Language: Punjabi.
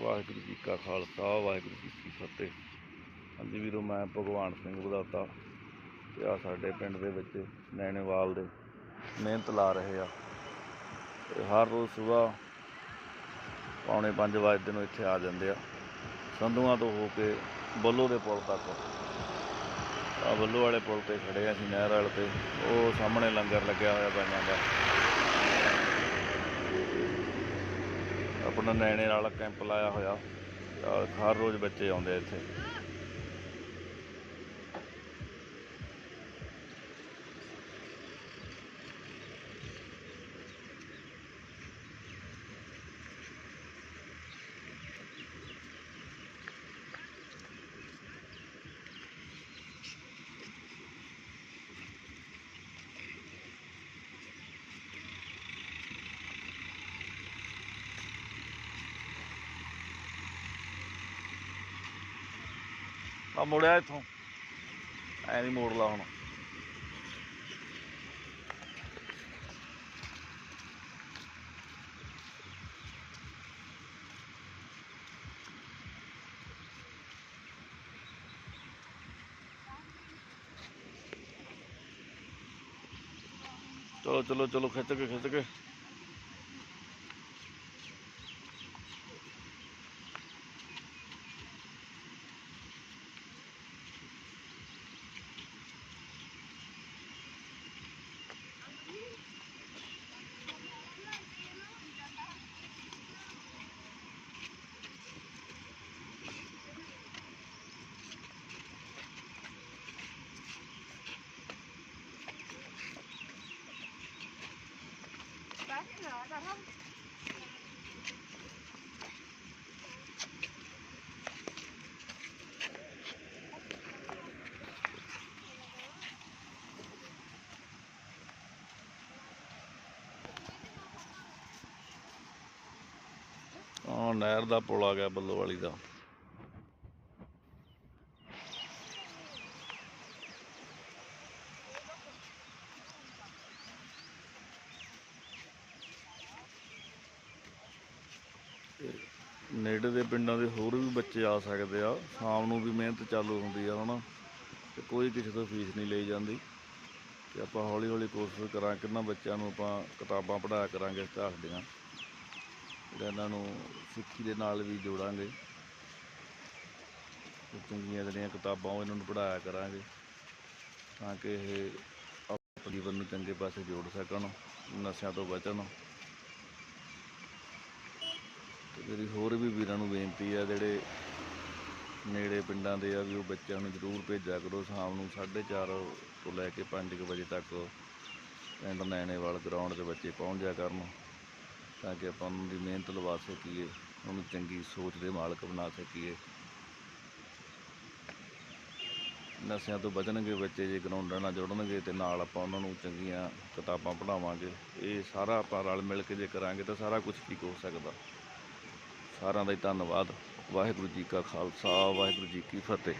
ਵਾਹਿਗੁਰੂ ਜੀ ਕਾ ਖਾਲਸਾ, ਵਾਹਿਗੁਰੂ ਜੀ ਕੀ ਫਤਿਹ। ਹਾਂਜੀ ਵੀਰੋ, ਮੈਂ ਭਗਵਾਨ ਸਿੰਘ ਵਧਾਤਾ ਤੇ ਆ ਸਾਡੇ ਪਿੰਡ ਦੇ ਵਿੱਚ ਨੈਣੇਵਾਲ ਦੇ ਮਿਹਨਤ ਲਾ ਰਹੇ ਆ। ਤੇ ਹਰ ਰੋਜ਼ ਸਵੇਰ ਪੌਣੇ 5 ਵਜੇ ਨੂੰ ਇੱਥੇ ਆ ਜਾਂਦੇ ਆ। ਸੰਧੂਆਂ ਤੋਂ ਹੋ ਕੇ ਬੱਲੋ ਦੇ ਪੁਲ ਤੱਕ। ਆ ਬੱਲੋ ਵਾਲੇ ਪੁਲ ਤੇ ਖੜੇ ਆ ਅਸੀਂ, ਨਹਿਰ ਵਾਲੇ ਤੇ। ਉਹ ਸਾਹਮਣੇ ਲੰਗਰ ਲੱਗਿਆ ਹੋਇਆ ਬਾਈਆਂ ਦਾ। ਆਪਣਾ ਨੈਣੇ ਵਾਲਾ ਕੈਂਪ ਲਾਇਆ ਹੋਇਆ। ਹਰ ਰੋਜ਼ ਬੱਚੇ ਆਉਂਦੇ ਇੱਥੇ। ਆ ਮੁੜਿਆ ਇੱਥੋਂ। ਐ ਨਹੀਂ ਮੋੜ ਲਾ ਹੁਣ। ਚਲੋ ਚਲੋ ਚਲੋ, ਖਿੱਚ ਕੇ ਖਿੱਚ ਕੇ। ਆ ਨਹਿਰ ਦਾ ਪੁਲ ਆ ਗਿਆ ਬੱਲੋ ਵਾਲੀ ਦਾ। ਨੇੜੇ ਦੇ ਪਿੰਡਾਂ ਦੇ ਹੋਰ ਵੀ ਬੱਚੇ ਆ ਸਕਦੇ ਆ। ਸ਼ਾਮ ਨੂੰ ਵੀ ਮਿਹਨਤ ਚਾਲੂ ਹੁੰਦੀ ਆ, ਹਨਾ। ਤੇ ਕੋਈ ਕਿਸੇ ਤੋਂ ਫੀਸ ਨਹੀਂ ਲਈ ਜਾਂਦੀ। ਤੇ ਆਪਾਂ ਹੌਲੀ ਹੌਲੀ ਕੋਸ਼ਿਸ਼ ਕਰਾਂ ਕਿੰਨਾ ਬੱਚਿਆਂ ਨੂੰ ਆਪਾਂ ਕਿਤਾਬਾਂ ਪੜ੍ਹਾਇਆ ਕਰਾਂਗੇ ਇਤਿਹਾਸ ਦੀਆਂ। ਇਹਨਾਂ ਨੂੰ ਸਿੱਖੀ ਦੇ ਨਾਲ ਵੀ ਜੋੜਾਂਗੇ। ਚੰਗੀਆਂ ਜਿਹੜੀਆਂ ਕਿਤਾਬਾਂ ਉਹ ਇਹਨਾਂ ਨੂੰ ਪੜ੍ਹਾਇਆ ਕਰਾਂਗੇ। ਤਾਂ ਕਿ ਇਹ ਆਪਣੇ ਜੀਵਨ ਨੂੰ ਚੰਗੇ ਪਾਸੇ ਜੋੜ ਸਕਣ, ਨਸ਼ਿਆਂ ਤੋਂ ਬਚਣ। ਮੇਰੀ ਹੋਰ ਵੀ ਵੀਰਾਂ ਨੂੰ ਬੇਨਤੀ ਆ, ਜਿਹੜੇ ਨੇੜੇ ਪਿੰਡਾਂ ਦੇ ਆ ਵੀ ਉਹ ਬੱਚਿਆਂ ਨੂੰ ਜ਼ਰੂਰ ਭੇਜਿਆ ਕਰੋ, ਸ਼ਾਮ ਨੂੰ 4:30 ਤੋਂ ਲੈ ਕੇ 5 ਵਜੇ ਤੱਕ ਪਿੰਡ ਨੈਣੇਵਾਲ ਗਰਾਊਂਡ 'ਤੇ ਬੱਚੇ ਪਹੁੰਚ ਜਾ ਕਰਨ, ਤਾਂ ਕਿ ਆਪਾਂ ਉਹਨਾਂ ਦੀ ਮਿਹਨਤ ਲਵਾ ਸਕੀਏ, ਉਹਨੂੰ ਚੰਗੀ ਸੋਚ ਦੇ ਮਾਲਕ ਬਣਾ ਸਕੀਏ। ਨਸ਼ਿਆਂ ਤੋਂ ਬਚਣਗੇ ਬੱਚੇ, ਜੇ ਗਰਾਊਂਡਾਂ ਨਾਲ ਜੁੜਨਗੇ ਤੇ ਨਾਲ ਆਪਾਂ ਉਹਨਾਂ ਨੂੰ ਚੰਗੀਆਂ ਕਿਤਾਬਾਂ ਪੜ੍ਹਾਵਾਂਗੇ। ਇਹ ਸਾਰਾ ਆਪਾਂ ਰਲ ਮਿਲ ਕੇ ਜੇ ਕਰਾਂਗੇ ਤਾਂ ਸਾਰਾ ਕੁਝ ਠੀਕ ਹੋ ਸਕਦਾ। ਸਾਰਿਆਂ ਦਾ ਹੀ ਧੰਨਵਾਦ। ਵਾਹਿਗੁਰੂ ਜੀ ਕਾ ਖਾਲਸਾ ਵਾਹਿਗੁਰੂ ਜੀ ਕੀ ਫਤਿਹ।